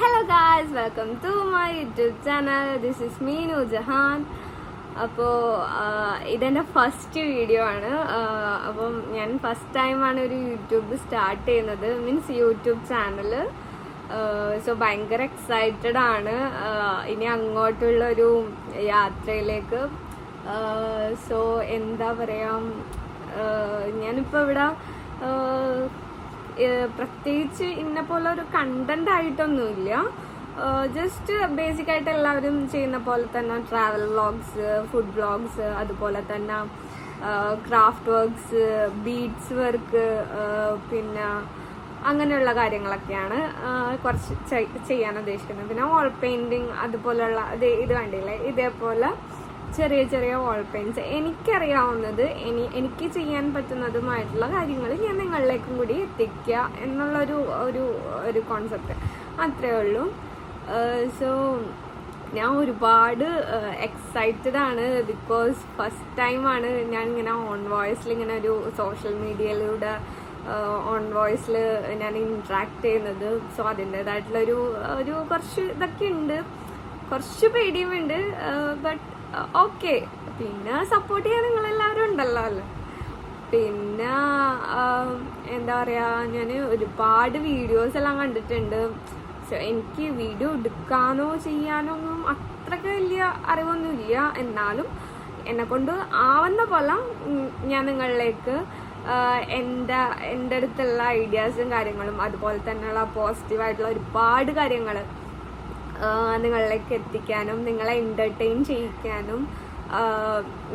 Hello guys welcome to my YouTube channel this is Meenu Jahan അപ്പോൾ ഇതെന്റെ first video ആണ്. അപ്പം ഞാൻ ഫസ്റ്റ് ടൈമാണ് ഒരു യൂട്യൂബ് സ്റ്റാർട്ട് ചെയ്യുന്നത്. മീൻസ് യൂട്യൂബ് ചാനൽ സോ ഭയങ്കര എക്സൈറ്റഡ് ആണ്. ഇനി അങ്ങോട്ടുള്ള ഒരു യാത്രയിലേക്ക്. സോ എന്താ പറയുക ഞാനിപ്പോൾ ഇവിടെ പ്രത്യേകിച്ച് ഇന്ന പോലെ ഒരു കണ്ടന്റ് ആയിട്ടൊന്നുമില്ല. ജസ്റ്റ് ബേസിക് ആയിട്ട് എല്ലാവരും ചെയ്യുന്ന പോലെ തന്നെ ട്രാവൽ വ്ളോഗ്സ് ഫുഡ് വ്ളോഗ്സ് അതുപോലെ തന്നെ ക്രാഫ്റ്റ് വർക്ക്സ് ബീഡ്സ് വർക്ക് പിന്നെ അങ്ങനെയുള്ള കാര്യങ്ങളൊക്കെയാണ് കുറച്ച് ചെയ്- ചെയ്യാൻ ഉദ്ദേശിക്കുന്നത്. പിന്നെ വാൾ പെയിന്റിങ് അതുപോലെയുള്ള ഇത് ഇത് കണ്ടില്ലേ? ഇതേപോലെ ചെറിയ ചെറിയ വോൾ പെയിൻസ് എനിക്കറിയാവുന്നത് ഇനി എനിക്ക് ചെയ്യാൻ പറ്റുന്നതുമായിട്ടുള്ള കാര്യങ്ങൾ ഞാൻ നിങ്ങളിലേക്കും കൂടി എത്തിക്കുക എന്നുള്ളൊരു ഒരു ഒരു കോൺസെപ്റ്റ് അത്രേ ഉള്ളൂ. സോ ഞാൻ ഒരുപാട് എക്സൈറ്റഡ് ആണ് ബിക്കോസ് ഫസ്റ്റ് ടൈമാണ് ഞാൻ ഇങ്ങനെ ഓൺ വോയിസിൽ ഇങ്ങനെ ഒരു സോഷ്യൽ മീഡിയയിലൂടെ ഓൺ വോയിസിൽ ഞാൻ ഇൻട്രാക്ട് ചെയ്യുന്നത്. സോ അതിന്റേതായിട്ടുള്ളൊരു ഒരു കുറച്ച് ഇതൊക്കെ ഉണ്ട് കുറച്ച് പേടിയുമുണ്ട്. ഓക്കെ. പിന്നെ സപ്പോർട്ട് ചെയ്യാൻ നിങ്ങളെല്ലാവരും ഉണ്ടല്ലോ അല്ലേ? പിന്നെ എന്താ പറയാ ഞാൻ ഒരുപാട് വീഡിയോസ് എല്ലാം കണ്ടിട്ടുണ്ട്. എനിക്ക് വീഡിയോ എടുക്കാനോ ചെയ്യാനോ ഒന്നും അത്രയ്ക്ക് വലിയ അറിവൊന്നുമില്ല. എന്നാലും എന്നെക്കൊണ്ട് ആവുന്ന പോലെ ഞാൻ നിങ്ങളിലേക്ക് എന്റെ എന്റെ അടുത്തുള്ള ഐഡിയാസും കാര്യങ്ങളും അതുപോലെ തന്നെയുള്ള പോസിറ്റീവായിട്ടുള്ള ഒരുപാട് കാര്യങ്ങൾ നിങ്ങളിലേക്ക് എത്തിക്കാനും നിങ്ങളെ എന്റർടൈൻ ചെയ്യിക്കാനും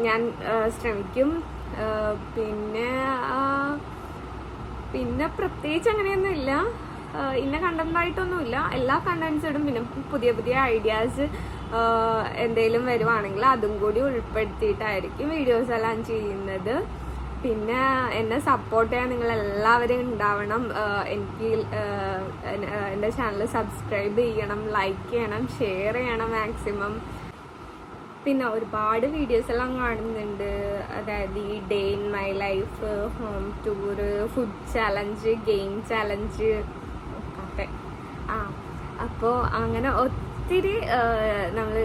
ഞാൻ ശ്രമിക്കും. പിന്നെ പിന്നെ പ്രത്യേകിച്ച് അങ്ങനെയൊന്നുമില്ല. ഇന്ന കണ്ടന്റായിട്ടൊന്നുമില്ല എല്ലാ കണ്ടന്റ്സ് പിന്നെ പുതിയ പുതിയ ഐഡിയാസ് എന്തെങ്കിലും വരുവാണെങ്കിൽ അതും കൂടി ഉൾപ്പെടുത്തിയിട്ടായിരിക്കും വീഡിയോസ് എല്ലാം ചെയ്യുന്നത്. പിന്നെ എന്നെ സപ്പോർട്ട് ചെയ്യാൻ നിങ്ങൾ എല്ലാവരും ഉണ്ടാവണം എനിക്ക് എന്റെ ചാനൽ സബ്സ്ക്രൈബ് ചെയ്യണം ലൈക്ക് ചെയ്യണം ഷെയർ ചെയ്യണം മാക്സിമം പിന്നെ ഒരുപാട് വീഡിയോസ് എല്ലാം കാണുന്നുണ്ട്. അതായത് ഈ day in my life home tour food challenge game challenge ഒക്കെ. ആ അപ്പോൾ അങ്ങനെ ഒത്തിരി നമ്മൾ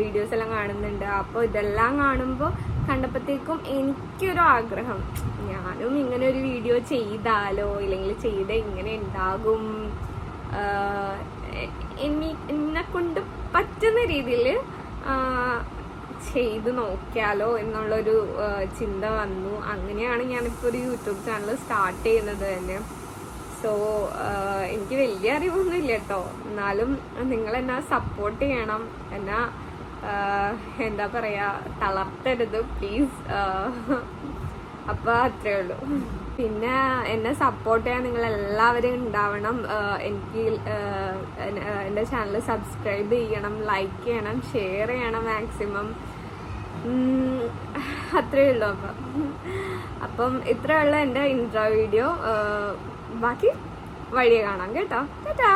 വീഡിയോസ് എല്ലാം കാണുന്നുണ്ട്. അപ്പോൾ ഇതെല്ലാം കാണുമ്പോൾ കണ്ടപ്പോഴത്തേക്കും എനിക്കൊരു ആഗ്രഹം ഞാനും ഇങ്ങനെ ഒരു വീഡിയോ ചെയ്താലോ? ഇല്ലെങ്കിൽ ചെയ്ത ഇങ്ങനെ ഉണ്ടാകും. എന്നെ കൊണ്ട് പറ്റുന്ന രീതിയിൽ ചെയ്ത് നോക്കിയാലോ എന്നുള്ളൊരു ചിന്ത വന്നു. അങ്ങനെയാണ് ഞാനിപ്പോൾ ഒരു യൂട്യൂബ് ചാനൽ സ്റ്റാർട്ട് ചെയ്യുന്നത് തന്നെ. സോ എനിക്ക് വലിയ അറിവൊന്നും ഇല്ല കേട്ടോ. എന്നാലും നിങ്ങൾ എന്നെ സപ്പോർട്ട് ചെയ്യണം. എന്നാ എന്താ പറയാ തളർത്തരുത് പ്ലീസ് അപ്പൊ അത്രേ ഉള്ളൂ. പിന്നെ എന്നെ സപ്പോർട്ട് ചെയ്യാൻ നിങ്ങൾ എല്ലാവരും ഉണ്ടാവണം എനിക്ക് എന്റെ ചാനൽ സബ്സ്ക്രൈബ് ചെയ്യണം ലൈക്ക് ചെയ്യണം ഷെയർ ചെയ്യണം മാക്സിമം അത്രയേ ഉള്ളൂ അപ്പം. അപ്പം ഇത്രയുള്ള എന്റെ ഇൻട്രോ വീഡിയോ ബാക്കി വഴിയെ കാണാം കേട്ടോ. കേട്ടാ